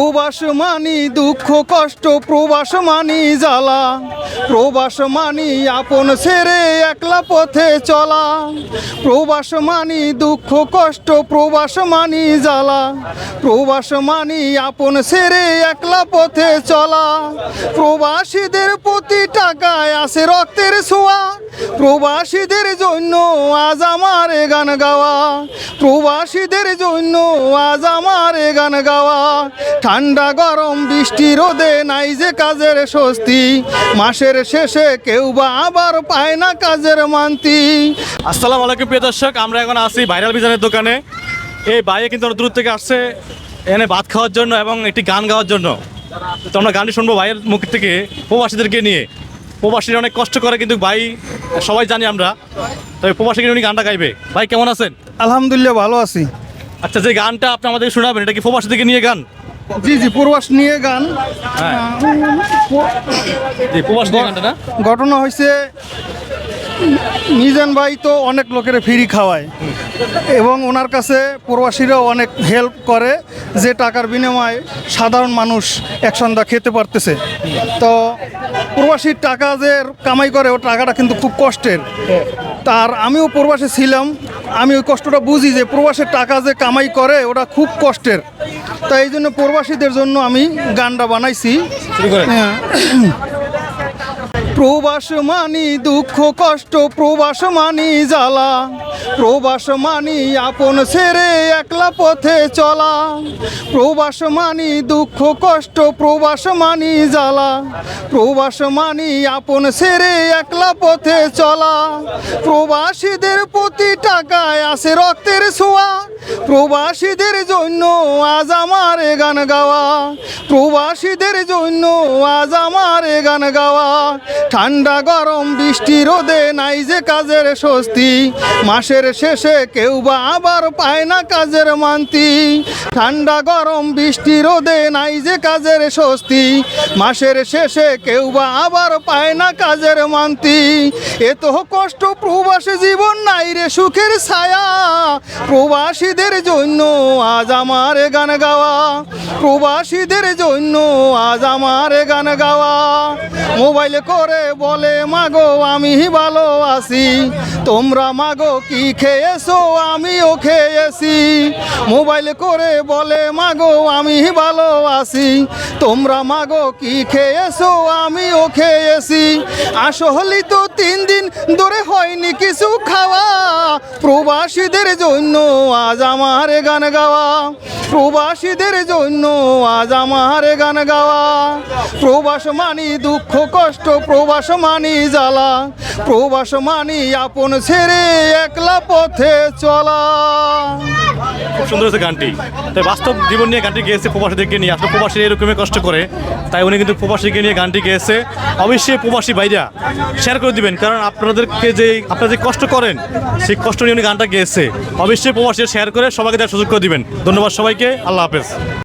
প্রবাস মানি, দুঃখ, কষ্ট, প্রবাস মানি, জ্বালা। প্রবাস মানি, আপন ছেড়ে একলা পথে চলা। প্রবাস মানি, দুঃখ, কষ্ট, প্রবাস মানি, জ্বালা। প্রবাস মানি, আপন ছেড়ে একলা পথে চলা। প্রবাসীদের প্রতি টাকায় আসে রক্তের ছোঁয়া প্রবাসীদের জন্য আজ আমার গান গাওয়া। প্রবাসীদের জন্য আজ আমার গান গাওয়া। ঠান্ডা, গরম, বৃষ্টি, রোদে নাই যে কাজের স্বস্তি। মাসের শেষে কেউ বা আবার পায় না কাজের মান্তি। আসসালামু আলাইকুম, প্রিয় দর্শক। আমরা এখন আছি ভাইরাল বিজানের দোকানে। এই বাইরে কিন্তু দূর থেকে আসছে এখানে ভাত খাওয়ার জন্য এবং একটি গান গাওয়ার জন্য। তো আমরা গানটি শুনব ভাইয়ের মুখ থেকে প্রবাসীদেরকে নিয়ে। প্রবাসীরা অনেক কষ্ট করে কিন্তু ভাই সবাই জানি আমরা। তবে প্রবাসীকে উনি গানটা গাইবে। ভাই কেমন আছেন? আলহামদুলিল্লাহ ভালো আছি। আচ্ছা যে গানটা আপনি আমাদের শোনাবেন এটা কি প্রবাসীদেরকে নিয়ে গান? জি জি প্রবাস নিয়ে গান। হ্যাঁ। প্রবাসী ঘটনা হয়েছে মিজান ভাই তো অনেক লোকের ফ্রি খাওয়ায়। এবং ওনার কাছে প্রবাসীরাও অনেক হেল্প করে যে টাকার বিনিময়ে সাধারণ মানুষ এক সন্ধ্যা খেতে পারতেছে। তো প্রবাসীর টাকা যে কামাই করে ও টাকাটা কিন্তু খুব কষ্টের। তার আমিও প্রবাসে ছিলাম আমি ওই কষ্টটা বুঝি যে প্রবাসের টাকা যে কামাই করে ওটা খুব কষ্টের। তাই এই জন্য প্রবাসীদের জন্য আমি গানটা বানাইছি। হ্যাঁ। প্রবাস মানি দুঃখ কষ্ট, প্রবাস মানি জ্বালা। প্রবাস মানি আপন সেরে একলা পথে চলা। প্রবাস মানি দুঃখ কষ্ট, প্রবাস মানি জ্বালা। প্রবাস মানি আপন সেরে একলা পথে চলা। প্রবাসীদের প্রতি টাকায় আসে রক্তের ছোঁয়া। প্রবাসীদের জন্য আজ আমার গান গাওয়া। প্রবাসীদের জন্য আজ আমার গান গাওয়া। ঠান্ডা, গরম, বৃষ্টি, রোদে নাই যে কাজের স্বস্তি। মাসের শেষে কেউ বা আবার পায় না কাজের মান্তি। ঠান্ডা, গরম, বৃষ্টি, রোদে নাই যে কাজের স্বস্তি। মাসের শেষে কেউ বা আবার পায় না কাজের মান্তি। এত কষ্ট, প্রবাসী জীবন নাই রে সুখের ছায়া। প্রবাসীদের জন্য আজ আমার গান গাওয়া। প্রবাসীদের জন্য আজ আমার গান গাওয়া। মোবাইল করে বলে, মাগো, আমি ভালো আছি তোমরা মাগো কি খেয়েছো? আমিও খেয়েছি। মোবাইল করে বলে, মাগো, আমি ভালো আছি। তোমরা মাগো কি খেয়েছো? আমিও খেয়েছি। আসহলি তো তিন দিন ধরে হয়নি কিছু খাওয়া। প্রবাসীদের জন্য আজ আমার গান গাওয়া। প্রবাসীদের জন্য আজ আমার গান গাওয়া। প্রবাস মানি দুঃখ, কষ্ট, প্রবাস মানি জ্বালা। প্রবাস মানি আপন ছেড়ে একলা পথে চলা। খুব সুন্দর হয়েছে গানটি। তাই বাস্তব জীবন নিয়ে গানটি গেয়েছে প্রবাসীদেরকে নিয়ে। আসলে প্রবাসী এরকমই কষ্ট করে। তাই উনি কিন্তু প্রবাসীকে নিয়ে গানটি গেয়েছে। অবশ্যই প্রবাসী ভাইরা শেয়ার করে দিবেন। কারণ আপনাদেরকে যে আপনারা যে কষ্ট করেন, সেই কষ্ট নিয়ে উনি গানটা গেয়েছে। অবশ্যই প্রবাসী শেয়ার করে সবাইকে দেওয়ার সুযোগ করে দিবেন। ধন্যবাদ সবাইকে। আল্লাহ হাফেজ।